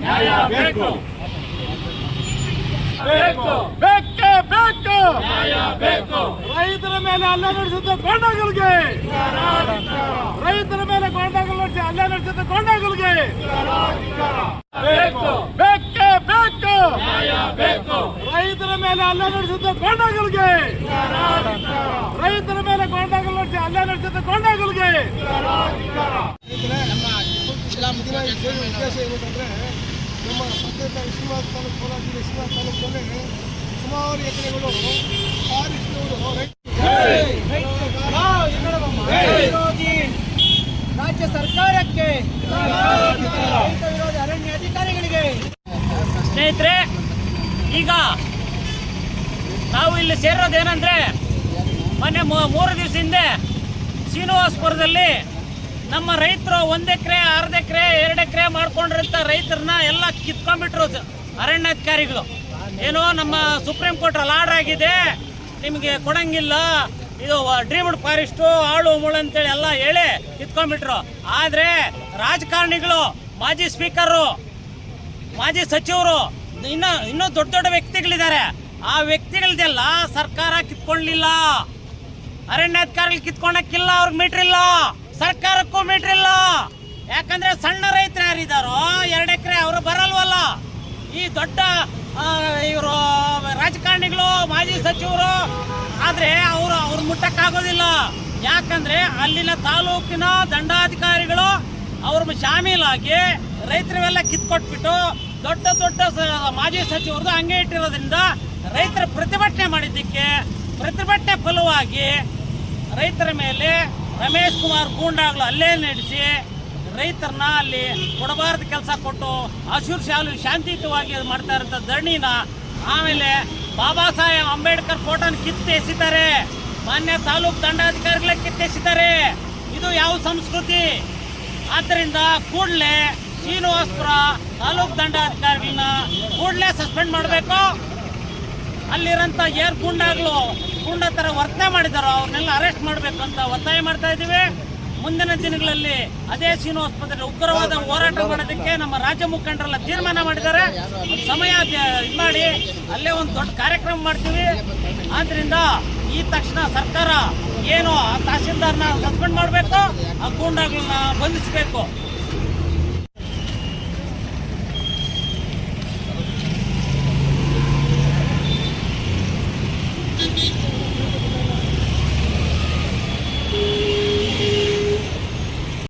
ನ್ಯಾಯ ಬೇಕು ಬೇಕು ಬೇಕೇ ನ್ಯಾಯ ಬೇಕು ರೈತರ ಮೇಲೆ ಹಲ್ಲೆ ನಡೆಸಿದ್ದ ಕೊಂಡಗಳಿಗೆ ರೈತರ ಮೇಲೆ ಕೊಂಡಗಳು ನಡೆಸಿ ಹಲ್ಲೆ ನಡೆಸಿದ್ದ ಕೊಂಡಗಳಿಗೆ ಬೇಕು, ಬೇಕೇ ಬೇಕು. ನ್ಯಾಯ ಬೇಕು ರೈತರ ಮೇಲೆ ಹಲ್ಲೆ ನಡೆಸಿದ್ದ ಕೊಂಡಗಳಿಗೆ ರೈತರ ಮೇಲೆ ಕೊಂಡಗಳು ನಡೆಸಿ ಹಲ್ಲೆ ನಡೆಸಿದ್ದ ಕೊಂಡಗಳಿಗೆ ನಮ್ಮ ಉದ್ದೇಶ ಏನಂತಂದರೆ ನಮ್ಮ ಪ್ರತ್ಯೇಕ ಶ್ರೀನಿವಾಸ ತಾಲೂಕು ಕೋಲಾರ ಜಿಲ್ಲೆ ವಿಶ್ವನಾಥ ತಾಲೂಕಿನಲ್ಲಿ ಸುಮಾರು ಎಕರೆಗಳು ವಿರೋಧಿ ರಾಜ್ಯ ಸರ್ಕಾರಕ್ಕೆ ಅರಣ್ಯ ಅಧಿಕಾರಿಗಳಿಗೆ. ಸ್ನೇಹಿತರೆ ಈಗ ನಾವು ಇಲ್ಲಿ ಸೇರೋದೇನೆಂದ್ರೆ ಮೊನ್ನೆ ಮೂರು ದಿವಸ ಹಿಂದೆ ಶ್ರೀನಿವಾಸಪುರದಲ್ಲಿ ನಮ್ಮ ರೈತರು ಒಂದ್ ಎಕರೆ, ಅರ್ಧ ಎಕರೆ, ಎರಡು ಎಕರೆ ಮಾಡ್ಕೊಂಡಿರಂತ ರೈತರನ್ನ ಎಲ್ಲ ಕಿತ್ಕೊಂಡ್ಬಿಟ್ರು ಅರಣ್ಯಾಧಿಕಾರಿಗಳು. ಏನೋ ನಮ್ಮ ಸುಪ್ರೀಂ ಕೋರ್ಟ್ ಅಲ್ಲಿ ಆಗಿದೆ, ನಿಮಗೆ ಕೊಡಂಗಿಲ್ಲ. ಇದು ಡ್ರೀಮ್ಡ್ ಫಾರೆಸ್ಟು, ಆಳು, ಮುಳು ಅಂತೇಳಿ ಎಲ್ಲ ಹೇಳಿ ಕಿತ್ಕೊಂಡ್ಬಿಟ್ರು. ಆದ್ರೆ ರಾಜಕಾರಣಿಗಳು, ಮಾಜಿ ಸ್ಪೀಕರು, ಮಾಜಿ ಸಚಿವರು, ಇನ್ನೂ ಇನ್ನೂ ದೊಡ್ಡ ದೊಡ್ಡ ವ್ಯಕ್ತಿಗಳಿದ್ದಾರೆ. ಆ ವ್ಯಕ್ತಿಗಳದೆಲ್ಲ ಸರ್ಕಾರ ಕಿತ್ಕೊಳ್ಳಿಲ್ಲ ಅರಣ್ಯಾಧಿಕಾರಿಗಳು ಕಿತ್ಕೊಳಕ್ಕಿಲ್ಲ, ಅವ್ರಿಗೆ ಮೀಟ್ರ್ ಇಲ್ಲ. ಸರ್ಕಾರಕ್ಕೂ ಮೀಟ್ರ್ ಇಲ್ಲ. ಯಾಕಂದ್ರೆ ಸಣ್ಣ ರೈತರು ಯಾರಿದಾರೋ, ಎರಡು ಎಕರೆ ಅವರು ಬರಲ್ವಲ್ಲ. ಈ ದೊಡ್ಡ ಇವರು, ರಾಜಕಾರಣಿಗಳು, ಮಾಜಿ ಸಚಿವರು, ಆದ್ರೆ ಅವರು, ಅವ್ರು ಮುಟ್ಟಕ್ಕಾಗೋದಿಲ್ಲ. ಯಾಕಂದ್ರೆ ಅಲ್ಲಿನ ತಾಲೂಕಿನ ದಂಡಾಧಿಕಾರಿಗಳು ಅವ್ರ ಶಾಮೀಲಾಗಿ ರೈತರಿವೆಲ್ಲ ಕಿತ್ಕೊಟ್ಬಿಟ್ಟು ದೊಡ್ಡ ದೊಡ್ಡ ಮಾಜಿ ಸಚಿವರದು ಹಂಗೆ ಇಟ್ಟಿರೋದ್ರಿಂದ ರೈತರ ಪ್ರತಿಭಟನೆ ಮಾಡಿದ್ದಕ್ಕೆ, ಪ್ರತಿಭಟನೆ ಫಲವಾಗಿ ರೈತರ ಮೇಲೆ ರಮೇಶ್ ಕುಮಾರ್ ಗೂಂಡಾಗಳು ಅಲ್ಲೇ ನಡೆಸಿ ರೈತರನ್ನ ಅಲ್ಲಿ ಕೊಡಬಾರ್ದು ಕೆಲಸ ಕೊಟ್ಟು ಹಸಿರು ಶಾಲು ಶಾಂತಿಯುತವಾಗಿ ಮಾಡ್ತಾ ಇರೋಂಥ ಧರಣಿನ ಆಮೇಲೆ ಬಾಬಾ ಸಾಹೇಬ್ ಅಂಬೇಡ್ಕರ್ ಫೋಟೋನ ಕಿತ್ತು ಎಸಿತಾರೆ ಮಾನ್ಯ ತಾಲೂಕು ದಂಡಾಧಿಕಾರಿಗಳೇ ಕಿತ್ತೆಸಿದ್ದಾರೆ. ಇದು ಯಾವ ಸಂಸ್ಕೃತಿ? ಆದ್ದರಿಂದ ಕೂಡಲೇ ಶ್ರೀನಿವಾಸ್ಪುರ ತಾಲೂಕು ದಂಡಾಧಿಕಾರಿಗಳನ್ನ ಕೂಡಲೇ ಸಸ್ಪೆಂಡ್ ಮಾಡಬೇಕು. ಅಲ್ಲಿರೋಂಥ ಏರ್ ಗುಂಡಾಗಳು ಗುಂಡ ಥರ ವರ್ತನೆ ಮಾಡಿದಾರೋ ಅವ್ರನ್ನೆಲ್ಲ ಅರೆಸ್ಟ್ ಮಾಡಬೇಕು ಅಂತ ಒತ್ತಾಯ ಮಾಡ್ತಾ ಇದ್ದೀವಿ. ಮುಂದಿನ ದಿನಗಳಲ್ಲಿ ಅದೇ ಶ್ರೀನಿವಾಸಪುರದಲ್ಲಿ ಉಗ್ರವಾದ ಹೋರಾಟ ಮಾಡೋದಕ್ಕೆ ನಮ್ಮ ರಾಜ್ಯ ಮುಖಂಡರೆಲ್ಲ ತೀರ್ಮಾನ ಮಾಡಿದ್ದಾರೆ. ಸಮಯ ಇದು ಮಾಡಿ ಅಲ್ಲೇ ಒಂದು ದೊಡ್ಡ ಕಾರ್ಯಕ್ರಮ ಮಾಡ್ತೀವಿ. ಆದ್ರಿಂದ ಈ ತಕ್ಷಣ ಸರ್ಕಾರ ಏನು ಆ ತಹಸೀಲ್ದಾರ್ನ ಸಸ್ಪೆಂಡ್ ಮಾಡಬೇಕು ಆ ಗೂಂಡಾಗಳನ್ನ ಬಂಧಿಸಬೇಕು.